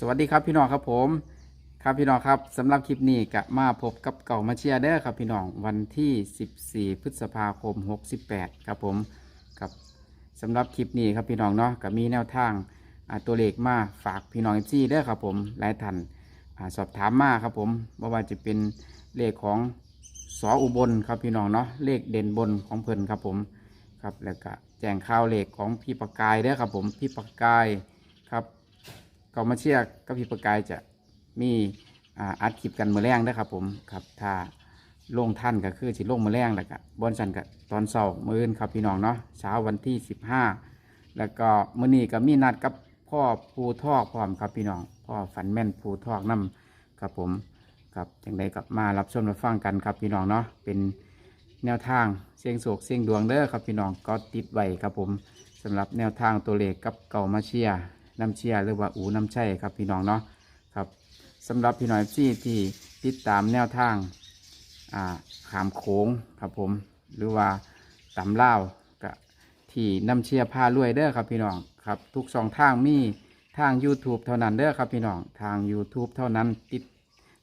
สวัสดีครับพี่น้องครับผม ครับพี่น้องครับสำหรับคลิปนี้กะมาพบกับเก่ามาเชียร์เด้อครับพี่น้องวันที่ 14 พฤษภาคม 68 ครับผมครับสำหรับคลิปนี้ครับพี่น้องเนาะก็มีแนวทางตัวเลขมาฝากพี่น้องเอฟซีเด้อครับผมหลายท่านอสอบถามมาครับผมว่าว่าจะเป็นเลขของสออุบลครับพี่น้องเนาะเลขเด่นบนของเพิ่นครับผมครับแล้วก็แจ้งข่าวเลขของพี่ประกายเด้อครับผมพี่ประกาย ก็มาเชียร์กับพี่ประกายจะมีอ่าอัดคลิปกันมือแรงนะครับผมครับถ้าลงท่านก็คือสิลงมือแรงแล้วก็บอนสันกับตอนเสาร์มื้อนครับพี่น้องเนาะเช้าวันที่15แล้วก็มื้อนี้ก็มีนัดกับพ่อภูทอกพร้อมครับพี่น้องพ่อฝันแม่นภูทอกนํครับผมครับจังใดกับมารับชมรับฟังกันครับพี่น้องเนาะเป็นแนวทางเสียงโศกเสียงดวงเด้อครับพี่น้องก็ติดไว้ครับผมสำหรับแนวทางตัวเลขกับเก่ามาเชียร์ น้ำเชียร์หรือว่าอูน้ำใช่ครับพี่น้องเนาะครับสำหรับพี่น้องที่ที่ติดตามแนวทางอ่าขามโขงครับผมหรือว่าตำเล่ากับที่น้ำเชียร์พารวยเด้อครับพี่น้องครับทุกสองทางมีทาง YouTube เท่านั้นเด้อครับพี่น้องทาง YouTube เท่านั้นติด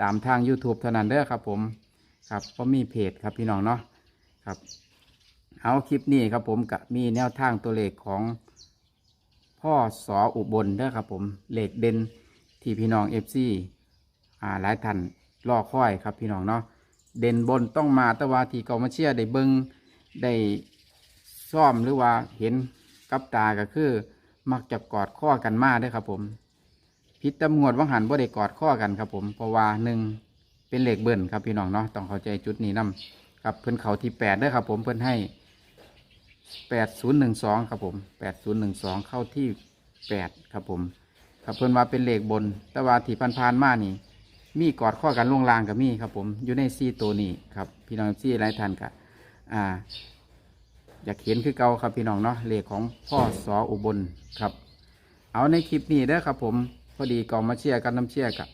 ตามทาง YouTube เท่านั้นเด้อครับผมครับก็มีเพจครับพี่น้องเนาะครับเอาคลิปนี้ครับผมกับมีแนวทางตัวเลขของ พ่อสออุบลเด้อครับผมเหล็กเด่นที่พี่น้องเอฟซีอ่าหลายท่านรอค่อยครับพี่น้องเนาะเด่นบนต้องมาตะวาทีเกามาเชียได้เบิงได้ซ่อมหรือว่าเห็นกับตาก็คือ มักจะกอดข้อกันมาเด้อครับผมพิษตำรวจวังหันบ่ได้กอดข้อกันครับผมเพราะว่าหนึ่งเป็นเหล็กเบิ่นครับพี่น้องเนาะต้องเข้าใจจุดนี้นํครับเพิ่นเขาที่แปดเด้อครับผมเพิ่นให้ แปดศูนย์หนึ่งสองครับผมแปดศูนย์หนึ่งสองเข้าที่แปดครับผมครับเพิ่นว่าเป็นเลขบน แต่ว่าที่พันพานมานี่ มีกอดข้อกันล่วงลางกับมีครับผมอยู่ในซีตัวนี้ครับ พี่น้องซีหลายท่านกับอ่า อยากเห็นคือเก่าครับพี่น้องเนาะเลขของพ่อสออุบลครับ เอาในคลิปนี้เด้อครับผมพอดีกองมาเชียร์กันน้ำเชียร์กับ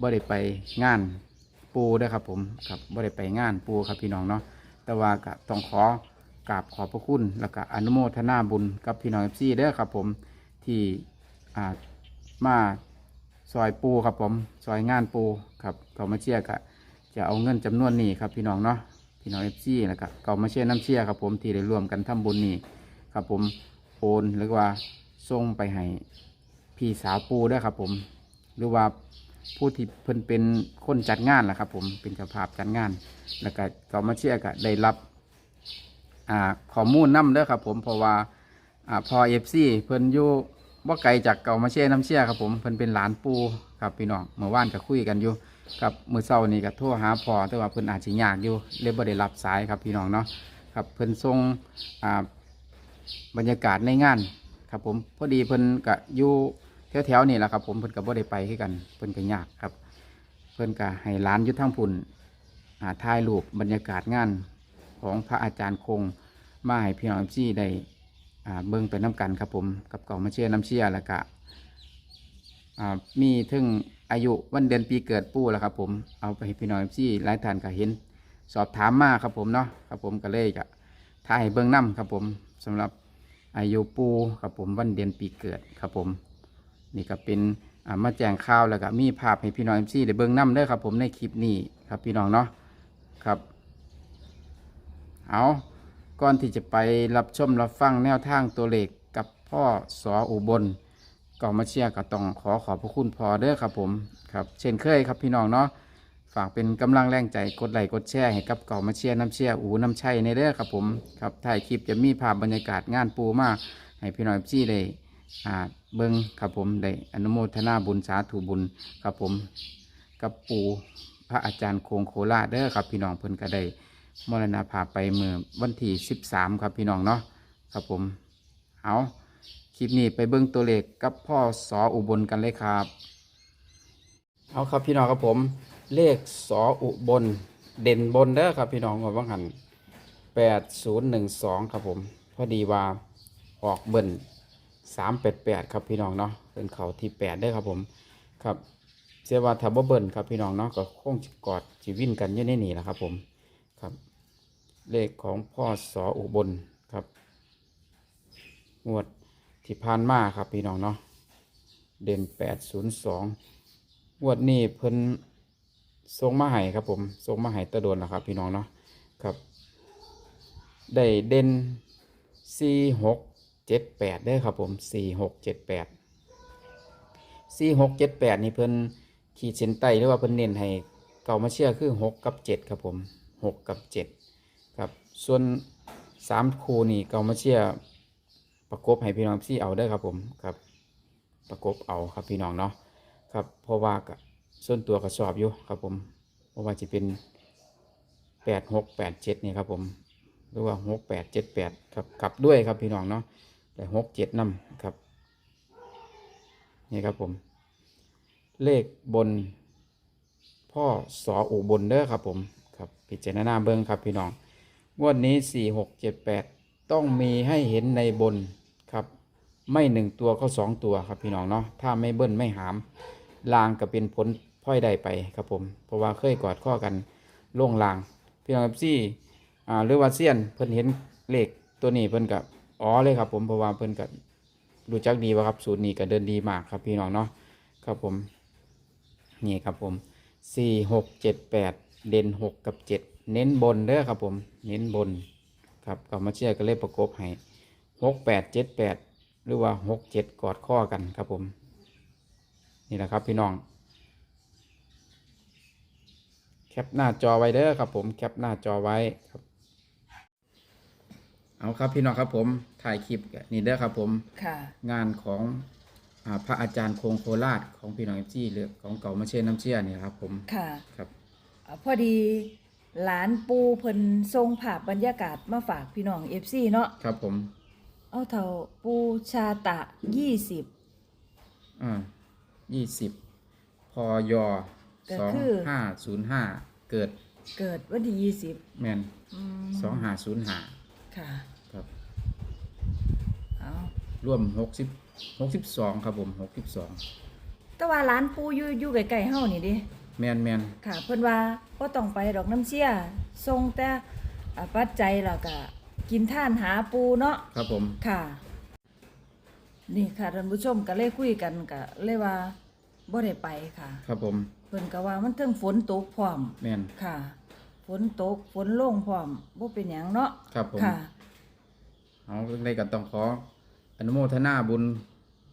บ่ได้ไปงานปูเด้อครับผมครับบ่ได้ไปงานปูครับพี่น้องเนาะแต่ว่าก็ต้องขอ กราบขอบพระคุณแล้วก็อนุโมทนาบุญกับพี่น้องเอฟซีเด้อครับผมที่อ่ามาซอยปูครับผมซอยงานปูครับกองมาเชียร์ก็จะเอาเงินจำนวนนี้ครับพี่น้องเนาะพี่น้องเอฟซีแล้วก็กองมาเชียร์น้ำเชียร์ครับผมที่ได้ร่วมกันทำบุญนี้ครับผมโอนหรือว่าส่งไปให้พี่สาวปูด้ครับผม หรือว่าผู้ที่เพิ่นเป็นคนจัดงานแหะครับผมเป็นเจ้าภาพจัดงาน แล้วก็เก็มาเชื่อก็ได้รับ อ่าข้อมูลนํเด้อครับ ผมเพราะว่าอ่าพอเอฟซีเพิ่นอยู่บ่ไกลจากเก่ามาเช่น้ำเชื่อครับผมเพิ่นเป็นหลานปูครับพี่น้องเมื่อวานก็คุยกันอยู่ครับมื้อเช้านี้ก็โทรหาพอแต่ว่าเพิ่นอาจสิยากอยู่เลยบ่ได้รับสายครับพี่น้องเนาะครับเพิ่นส่งอ่าบรรยากาศในงานครับผมพอดีเพิ่นก็อยู่แถวๆนี่แหละครับผมเพิ่นก็บ่ได้ไปคือกันเพิ่นก็ยากครับ เพิ่นก็ให้ร้านยุททั้งพุ่นอ่าถ่ายรูปบรรยากาศงาน ของพระอาจารย์คง มาให้พี่น้องซี่ได้เบิ่งไปน้กันครับผมกับเก่ามาเชื่อน้ำเชื่อแล้วก็มีถึงอายุวันเดือนปีเกิดปู่แล้วครับผมเอาไปให้พี่น้องซี่หลายท่านก็เห็น สอบถามมาครับผมเนาะครับผมก็เลยจะถ่ายเบิ่งนํครับผมสำหรับอายุปูครับผมวันเดือนปีเกิดครับผม นี่ก็เป็นมาแจ้งข่าวแล้วก็มีภาพให้พี่น้องเอ็มซีได้เบิ่งน้ำเด้อครับผมในคลิปนี้ครับพี่น้องเนาะครับ เอาก่อนที่จะไปรับชมรับฟังแนวทางตัวเลขกับพ่อสออุบลก็มาเชียร์ก็ต้องขอขอบพระคุณพอเด้อครับผมครับ เช่นเคยครับพี่น้องเนาะฝากเป็นกำลังแรงใจกดไลค์กดแชร์ให้กับก่ามาเชียร์น้ำเชียร์อูน้ำชัยในเด้อครับผมครับถ่ายคลิปจะมีภาพบรรยากาศงานปูมาให้พี่น้องพี่ได้อ่าเบิ้งครับผมได้อนุโมทนาบุญสาธุบุญครับผมกับปูพระอาจารย์โคงโคราชเด้อครับพี่น้องเพิ่นก็ได้ มรณภาพไปเมื่อวันที่13 ครับพี่น้องเนาะครับผมเอาคลิปนี้ไปเบิ้งตัวเลขกับพ่อสออุบลกันเลยครับเอาครับพี่น้องครับผมเลขสออุบลเด่นบนเด้อครับพี่น้องว่าบังหันแปดศูนย์หนึ่งสองครับผม พอดีว่าออกเบิ่นสามแปดแปดครับพี่น้องเนาะเป็นเขาที่แปดเด้อครับผมครับเสียว่าถ้าบ่เบิ่นครับพี่น้องเนาะก็คงกอดจีวินกันอยู่ในนี่แหละครับผม ครับ เลขของพ่อสออุบลครับงวดที่ผ่านมาครับพี่น้องเนาะเด่นแปดศูนย์สองงวดนี้เพิ่นทรงมาให้ครับผมทรงมาให้ตะโดนแล้วครับ พี่น้องเนาะครับ ได้เด่นสี่หกเจ็ดแปดได้ครับผมสี่หกเจ็ดแปดสี่หกเจ็ดแปดนี่เพิ่นขีดเส้นใต้หรือว่าเพิ่นเน้นให้เก่ามาเชื่อคือหกกับเจ็ดครับผม หกกับเจ็ดครับ ส่วนสามคูนี่เกามาเชื่อประกบให้พี่น้องซี่เอาได้ครับผมครับ ประกบเอาครับพี่น้องเนาะครับเพราะว่าก็ส่วนตัวก็ชอบอยู่ครับผมเพราะว่าจะเป็นแปดหกแปดเจ็ดนี่ครับผมหรือว่าหกแปดเจ็ดแปดครับกลับด้วยครับพี่น้องเนาะแต่หกเจ็ดนำครับนี่ครับผม เลขบนพ่อสออุบลเด้อครับผม ครับพิจารณาเบิ้งครับพี่น้องงวดนี้สี่หกเจ็ดแปดต้องมีให้เห็นในบนครับ ไม่หนึ่งตัวก็สองตัวครับพี่น้องเนาะถ้าไม่เบิ้ลไม่หามลางก็เป็นผลพลอยได้ไปครับผม เพราะว่าเคยกอดข้อกันล่งลาง พี่น้องครับซี่อ่าหรือว่าเซียนเพิ่นเห็นเลขตัวนี้เพิ่นกับอ๋อเลยครับผมเพราะว่าเพิ่นกับรู้จักดีว่าครับสูตรนี้ก็เดินดีมากครับพี่น้องเนาะครับผมนี่ครับผมสี่หกเจ็ดแปด เด่นหกกับเจ็ดเน้นบนเด้อครับผม เน้นบนครับก็มาเชื่อก็เลยประกบให้หกแปดเจ็ดแปดหรือว่าหกเจ็ดกอดข้อกันครับผม นี่แหละครับพี่น้อง แคปหน้าจอไว้เด้อครับผมแคปหน้าจอไว้ครับเอาครับพี่น้องครับผมถ่ายคลิปกันนี่เด้อครับผมค่ะงานของอาพระอาจารย์โคงโคราชของพี่น้องเอฟซีเรือของเก่ามาเช่นน้ำเชี่ยนี่ครับผมค่ะครับอ่า พอดีหลานปูเพิ่นทรงภาพบรรยากาศมาฝากพี่น้อง FC เนาะครับผม เอาเท่าปูชาตะ20อ่ายี่สิบพอยอก็สองคือห้าศูนย์ห้าเกิดเกิดวันที่20แมนอืมสองห้าศูนย์ห้าค่ะ ครับ เอาร่วมหกสิบหกสิบสองครับผมหกสิบสองแต่ว่าหลานปูอยู่อยู่ใกล้ๆเฮานี่เดิ แมนแมนค่ะ เพิ่นว่าบ่ต้องไปดอกน้ำเชี่ยทรงแต่อ่าปัจจัยแล้วก็กินท่านหาปูเนาะ ครับผม ค่ะ นี่ค่ะท่านผู้ชมก็เลยคุยกันก็เลยว่าบ่ได้ไปค่ะ ครับผมเพิ่นก็ว่ามันเทิงฝนตกพร้อมแมนค่ะ ฝนตกฝนลงพร้อมบ่เป็นหยังเนาะครับผมค่ะ เอาเรื่องใดก็ต้องขออนุโมทนาบุญ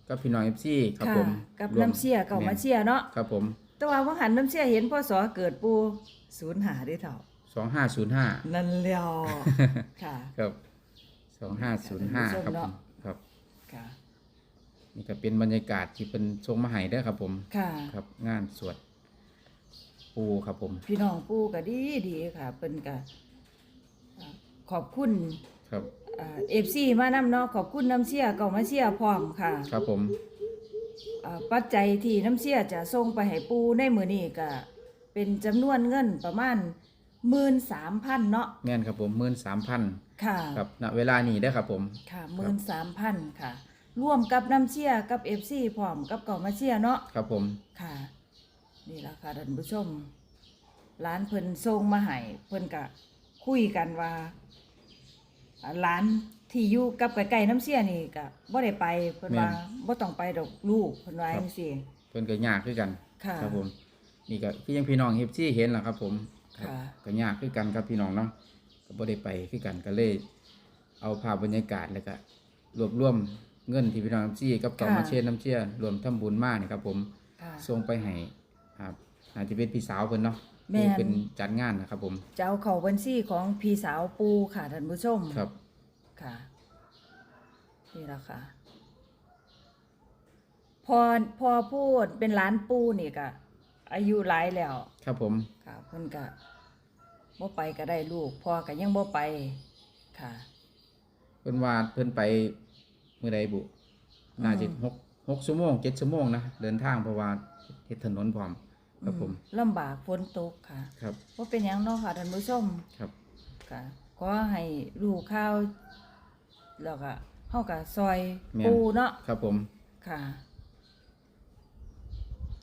กับพี่น้องเอฟซีครับค่ะผมกับร่วน้ำเชี่ยเก่ามาเชี่ยเนาะ ครับผม แต่ว่าว่าหันน้ำเชี่ยเห็นพ่อสอเกิดปูศูนย์หาได้เท่าสองห้าศูนย์ห้านั่นแล้วค่ะ ครับสองห้าศูนย์ห้าท่านผู้ชมครับผเนาะมครับ ค่ะ นี่ก็เป็นบรรยากาศที่เป็นทรงมาให้ได้อครับ ผมค่ะ ครับ งานสวดปูครับผม พี่น้องปูก็ดีดีค่ะเพิ่นก็อ่าขอบคุณครับ เอฟซีมานำเนาะขอบคุณน้ำเชี่ยเก่ามาเชี่ยพร้อมค่ะ ครับผมอ่า ปัจจัยที่น้ำเชี่ยจะส่งไปให้ปูในมือนี้ก็เป็นจำนวนเงินประมาณหมื่นสามพันเนาะแม่นครับผมหมื่นสามพันค่ะครับณเวลานี้ได้อครับผมค่ะหมื่นสามพันค่ะ ร่วมกับน้ำเชี่ยกับเอฟซีพร้อมกับเก่ามาเชี่ยเนาะครับผมค่ะ นี่ละค่ะท่านผู้ชมร้านเพิ่นส่งมาให้เพิ่นก็คุยกันว่าอ่าร้าน ที่อยู่กับไก่ๆน้ำเชี่ยนี่ก็บ่ได้ไปเพิ่นว่าบ่ต้องไปดอกลูกเพิ่นว่าจังซี่เพิ่นก็ยากคือกันค่ะครับผม นี่ก็คือยังพี่น้องเฮฟซี่เห็นแหละครับ ผมครับค่ะก็ยากคือกันครับพี่น้องเนาะก็บ่ได้ไปคือกันก็เลยเอาภาพบรรยากาศแล้วก็รวบรวมเงินที่พี่น้องเฮฟซี่กับเก่ามาเช่นน้ำเชี่ยรวมทำบุญมากนี่ครับ ผมค่ะส่งไปให้ครับอาจจะเป็นพี่สาวเพิ่นเนาะแม่นที่เป็นจัดงานนะครับผมจะเอาเข้าบัญชีของพี่สาวปูค่ะท่านผู้ชมครับ ค่ะ นี่ละค่ะ พอพอพูดเป็นร้านปูนี่ก็อายุหลายแล้ว ครับผม ค่ะเพิ่นก็บ่ไปก็ได้ลูกพ่อก็ยังบ่ไปค่ะ เพิ่นว่าเพิ่นไปเมื่อใดบุ น่าจะหกหกชั่วโมงเจ็ดชั่วโมงนะเดินทางเพราะว่าเฮ็ดถนนพร้อม ครับผมอืลำบากฝนตกค่ะ ครับบ่เป็นหยังเนาะค่ะท่านผู้ชมครับ ค่ะขอให้ลูกข้าว แล้วก็เฮาก็ซอยแม่น ปูเนาะครับผม ค่ะ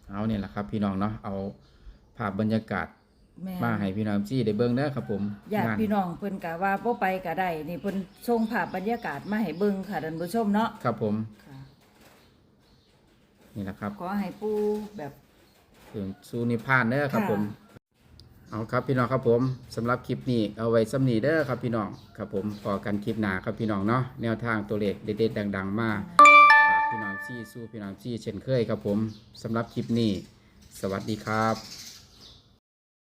เอาเนี่ยแหละครับพี่น้องเนาะเอาภาพบรรยากาศแม่มาให้พี่น้องจี้ได้เบิ่งเด้อครับผมญาติงานพี่น้องเพิ่นก็ว่าบ่ไปก็ได้นี่เพิ่นส่งภาพบรรยากาศมาให้เบิ่งค่ะท่านผู้ชมเนาะครับผมค่ะ นี่แหละครับขอให้ปูแบบถึงสู่นิพพานเด้อครับค่ะผม เอาครับพี่น้องครับผมสำหรับคลิปนี้เอาไว้สำนีเด้อครับพี่น้องครับผมพอกันคลิปหนาครับพี่น้องเนาะแนวทางตัวเลขเด็ดๆดัง ๆ มาฝากพี่น้องซี่สู้พี่น้องซี่เช่นเคยครับผมสำหรับคลิปนี้ สวัสดีครับ